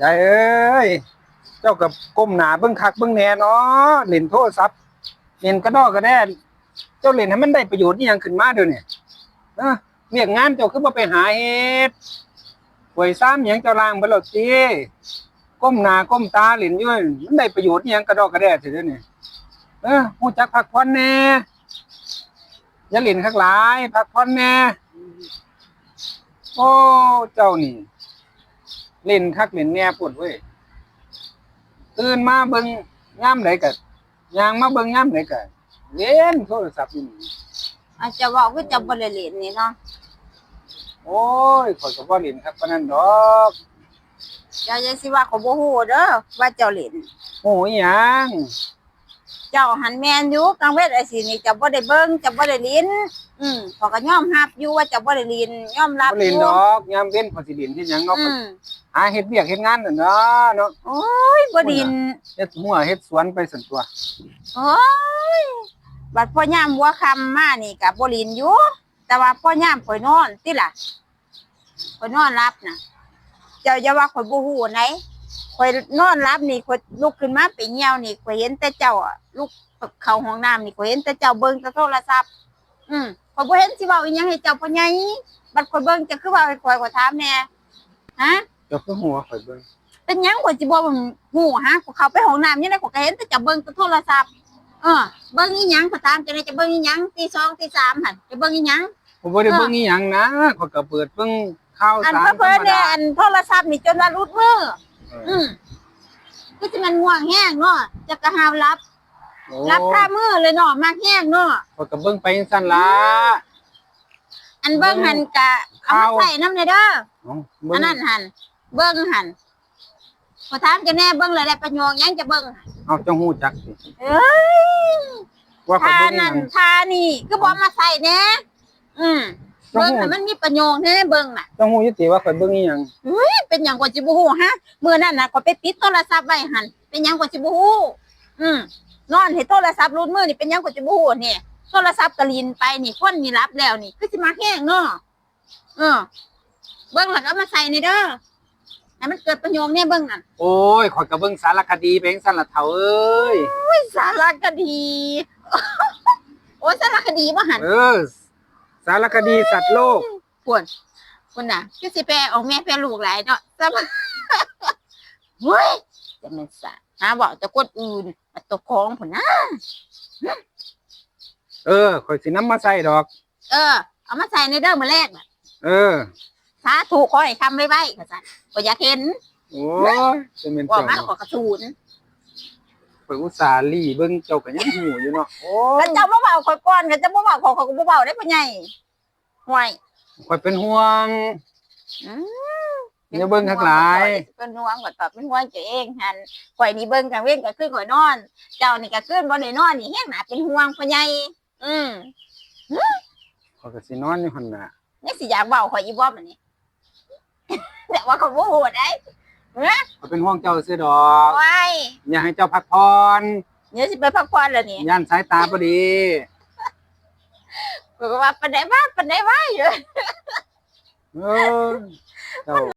ยายเอ้ย เจ้ากับก้มหนาเบิ่งคักเบิ่งแหน่เนาะเล่นโทรศัพท์เล่นกระดอกกระแดนเจ้าเล่นให้มันได้ประโยชน์อีหยังขึ้นมาเดี๋ยวนี้เออเรียกงานเจ้าคือบ่ไปหาเฮ็ดหวยซ้ำหยังเจ้าล่างบล้วติก้มหนาก้มตาเล่นอยู่นั่นมันได้ประโยชน์อีหยังกระดอกกระแดสิเดี๋ยวนี้เออฮู้จักพักผ่อนแน่อย่าเล่นคักหลายพักผ่อนแน่โอ้เจ้านี่ เล่นคักเล่นแหน่ปวดเว้ยตื่นมาเบิ่งย่ำไหนก็ย่างมาเบิ่งย่ำไหนก็เล่นโทรศัพท์อยู่นี่อาจจะเว่าก็จะบริเลนนี่เนาะโอ้ยข่อยก็บ่เล่นครับปานนั้นดอกเจ้าจะสิว่าเขาบ่ฮู้เด้อว่าเจ้าเล่นโอ้ยหยัง เจ้าหันแม่นอยู่กลางเวทไอ้สินี่เจะบ่ได้เบิ่งเจะบ่ได้ลิ้น อืมขอยก็ยอมรับอยู่ว่าเจะบ่ได้ลิ้นยอมรับบ่อเล่นยู่ดอกยามเว้นข่อยสิเล่นเฮ็ดหยังเนาะอืมหาเฮ็ดเวียกเฮ็ดงานนั่นเนาะเนาะโอ้ยบ่ดินเฮ็ดหัวเฮ็ดสวนไปสั่นตัวโอ้ยบัดพ่อยามหัวค่ำมานี่ก็บ่ลิ้นอยู่แต่ว่าพ่อยามข่อยนอนติล่ะข่อยนอนรับน่ะ เจ้าอย่าว่าข่อยบ่ฮู้ไหน ข่อยนอนรับนี่ข่อยลุกขึ้นมาไปเหี่ยวนี่ข่อยเห็นแต่เจ้าอะลุกเข้าห้องน้ำนี่ข่อยเห็นแต่เจ้าเบิ่งแต่โทรศัพท์อืมข่อยบ่เห็นสิเว้าอีหยังให้เจ้าพ่อใหญ่บัดข่อยเบิ่งจะคือเว้าให้ข่อยข่อยถามแหน่ฮะเจ้าคือหัวข่อยเบิ่งเป็นหยังข่อยสิบ่ฮู้ฮะข่อยเข้าไปห้องน้ำยังไงข่อยก็เห็นแต่เจ้าเบิ่งแต่โทรศัพท์เออเบิ่งอีหยังข่อยถามจังได๋จะเบิ่งอีหยังตีสองตีสามหั่นจะเบิ่งอีหยังผมบ่ได้เบิ่งอีหยังนะข่อยก็เปิดเบิ่งข่าวอันสารเพิ่นธรรมเนี่ยดาอันโทรศัพท์นี่จนว่ารุดมือเอออืมคือสิมันง่วงแห้งเนาะจะกระหาวรับโอ้รับค่ามือเลยเนาะมากแห้งเนาะข่อยก็เบิ่งไปจังซั่นล่ะอันเบิ่งหันกะเอามาข้าวใส่น้ำเลยเด้อเอ้าเบิ่อังนนั้นหัน เบิ่งหันพอถามจะแน่เบิ่งเลยได้ประโยชน์หยังจะเบิ่งเอาเจ้าฮู้จักสิเอ้ยว่าข่อยทาเบิ่งอีหนั่ยันงทานี่ก็บอกมาใส่แน่อืมเบิ่งให้มันมีประโยชน์แน่เบิ่งน่ะเจ้าฮู้อยู่ติว่าข่อยเบิ่งอีหยังเฮ้ย เป็นหยังกว่าจิบูฮู้ฮะมื้อนั้นน่ะก็ไปปิดโทรศัพท์ไว้หันเป็นหยังกว่าจิบูฮู้อืมนอนเห็นโทรศัพท์รุดมือนี่เป็นหยังกว่าจิบูฮู้นี่โทรศัพท์กระลินไปนี่คนนี่รับแล้วนี่คือสิมาแห้งเนาะเออ เบิ่งแล้วก็เอามาใส่นี่เด้อให้มันเกิดประโยชน์เนี่ยเบิ่งนั่นโอ้ยข่อยก็เบิ่งสารคดีไปจังซั่นล่ะเฒ่าเอ้ยอุ้ยสารคดี โอ้ยสารคดีบ่หันเออ สารคดีสัตว์โลกควร คุณน่ะคือสิแปลออกแม่แปลลูกหลายเนาะสารเฮ้ยจะแม่นสะหาบอกจะกดอื่นมาตกของพุ่นนะเออข่อยสินำมาใส่ดอก เออ เอามาใส่ในเด้อมื้อแรกน่ะเออสาธุขอให้ทำไว้ไว้ก็ซั่นก็อยากเห็นโอ้ยจะเป็นว่าเจ้ามาเนาะขอกระสูนข่อยอุตส่าห์ลี่เบิ่งเจ้าก็ยังหูอยู่เนาะโอ้แล้วยเจ้าบ่เว้าข่อยก่อนก็จะบ่เว้าขอยขอยก็บ่เว้าได้พ่อใหญ่ห่วย ข่อยเป็นห่วง อืมอย่าเบิ่งข้างหลาย เป็นห่วงก็ตอบเป็นห่วงตัวเองหันข่อยนี่เบิ่งกลางเว้นก็คือข่อยนอน เจ้านี่ก็คือบ่ได้นอนนี่แฮงหนาเป็นห่วงพ่อใหญ่อืมข่อยก็สินอนอยู่หั่นน่ะนี่สิอยากเว้าข่อยอีบ่บัดนี้ แต่ว่าเขาบ่ฮู้ได้เอ้อข่อยเป็นห่วงเจ้าซื่อดอก โอ้ยอยากให้เจ้าพักผ่อนเดี๋ยวสิไปพักผ่อนแล้วนี่ ย่านสายตาบ่ดี ก็ว่าปานไดว่าปานไดว่าอยู่ เออเจ้า